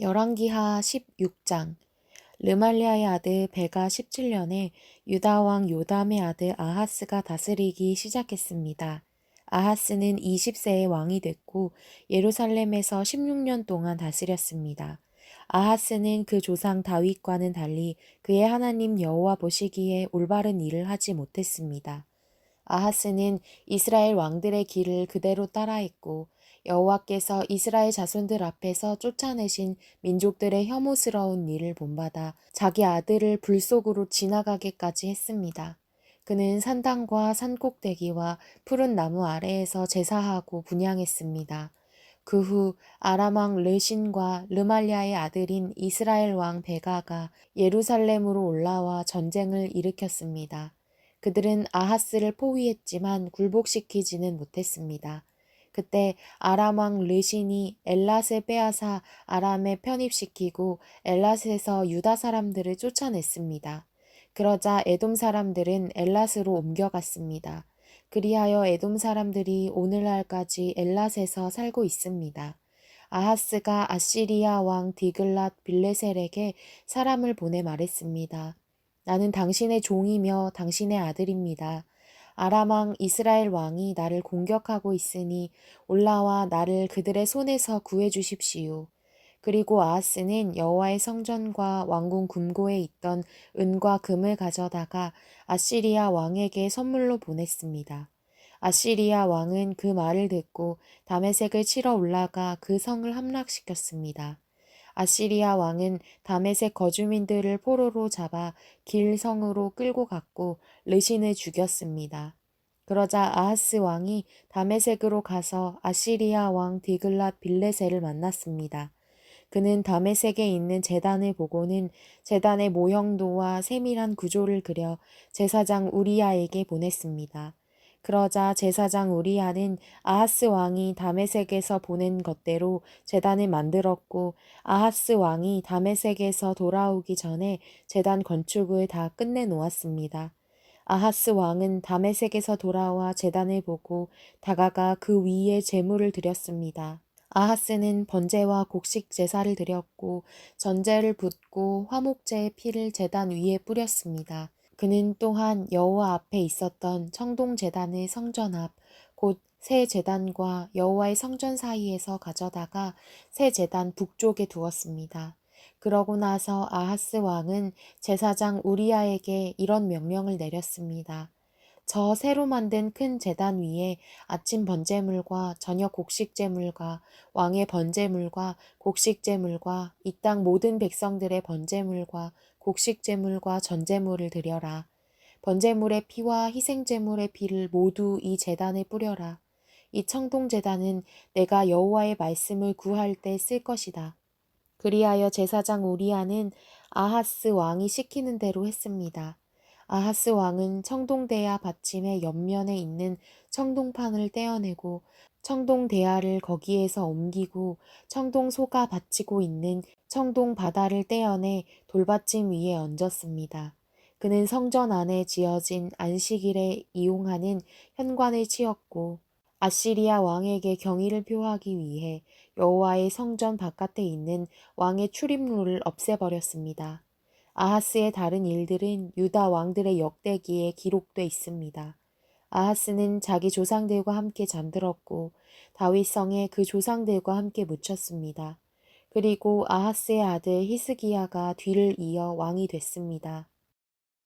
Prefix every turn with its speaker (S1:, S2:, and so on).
S1: 열왕기하 16장 르말리아의 아들 베가 17년에 유다 왕 요담의 아들 아하스가 다스리기 시작했습니다. 아하스는 20세의 왕이 됐고 예루살렘에서 16년 동안 다스렸습니다. 아하스는 그 조상 다윗과는 달리 그의 하나님 여호와 보시기에 올바른 일을 하지 못했습니다. 아하스는 이스라엘 왕들의 길을 그대로 따라했고 여호와께서 이스라엘 자손들 앞에서 쫓아내신 민족들의 혐오스러운 일을 본받아 자기 아들을 불 속으로 지나가게까지 했습니다. 그는 산당과 산꼭대기와 푸른 나무 아래에서 제사하고 분양했습니다. 그 후 아람 왕 르신과 르말리아의 아들인 이스라엘 왕 베가가 예루살렘으로 올라와 전쟁을 일으켰습니다. 그들은 아하스를 포위했지만 굴복시키지는 못했습니다. 그때 아람 왕 르신이 엘랏을 빼앗아 아람에 편입시키고 엘랏에서 유다 사람들을 쫓아냈습니다. 그러자 에돔 사람들은 엘랏으로 옮겨갔습니다. 그리하여 에돔 사람들이 오늘날까지 엘랏에서 살고 있습니다. 아하스가 아시리아 왕 디글랏 빌레셀에게 사람을 보내 말했습니다. 나는 당신의 종이며 당신의 아들입니다. 아람왕 이스라엘 왕이 나를 공격하고 있으니 올라와 나를 그들의 손에서 구해 주십시오. 그리고 아하스는 여호와의 성전과 왕궁 금고에 있던 은과 금을 가져다가 아시리아 왕에게 선물로 보냈습니다. 아시리아 왕은 그 말을 듣고 다메색을 치러 올라가 그 성을 함락시켰습니다. 아시리아 왕은 다메색 거주민들을 포로로 잡아 길성으로 끌고 갔고 르신을 죽였습니다. 그러자 아하스 왕이 다메색으로 가서 아시리아 왕 디글랏 빌레셀을 만났습니다. 그는 다메색에 있는 재단을 보고는 재단의 모형도와 세밀한 구조를 그려 제사장 우리야에게 보냈습니다. 그러자 제사장 우리야는 아하스 왕이 다메색에서 보낸 것대로 재단을 만들었고 아하스 왕이 다메색에서 돌아오기 전에 재단 건축을 다 끝내 놓았습니다. 아하스 왕은 다메색에서 돌아와 재단을 보고 다가가 그 위에 제물을 드렸습니다. 아하스는 번제와 곡식 제사를 드렸고 전제를 붓고 화목제의 피를 제단 위에 뿌렸습니다. 그는 또한 여호와 앞에 있었던 청동 제단의 성전 앞 곧 새 제단과 여호와의 성전 사이에서 가져다가 새 제단 북쪽에 두었습니다. 그러고 나서 아하스 왕은 제사장 우리야에게 이런 명령을 내렸습니다. 저 새로 만든 큰 제단 위에 아침 번제물과 저녁 곡식제물과 왕의 번제물과 곡식제물과 이 땅 모든 백성들의 번제물과 곡식제물과 전제물을 드려라. 번제물의 피와 희생제물의 피를 모두 이 제단에 뿌려라. 이 청동제단은 내가 여호와의 말씀을 구할 때 쓸 것이다. 그리하여 제사장 우리아는 아하스 왕이 시키는 대로 했습니다. 아하스 왕은 청동대야 받침의 옆면에 있는 청동판을 떼어내고 청동대야를 거기에서 옮기고 청동소가 받치고 있는 청동바다를 떼어내 돌받침 위에 얹었습니다. 그는 성전 안에 지어진 안식일에 이용하는 현관을 치었고 아시리아 왕에게 경의를 표하기 위해 여호와의 성전 바깥에 있는 왕의 출입로를 없애버렸습니다. 아하스의 다른 일들은 유다 왕들의 역대기에 기록돼 있습니다. 아하스는 자기 조상들과 함께 잠들었고 다윗성에 그 조상들과 함께 묻혔습니다. 그리고 아하스의 아들 히스기야가 뒤를 이어 왕이 됐습니다.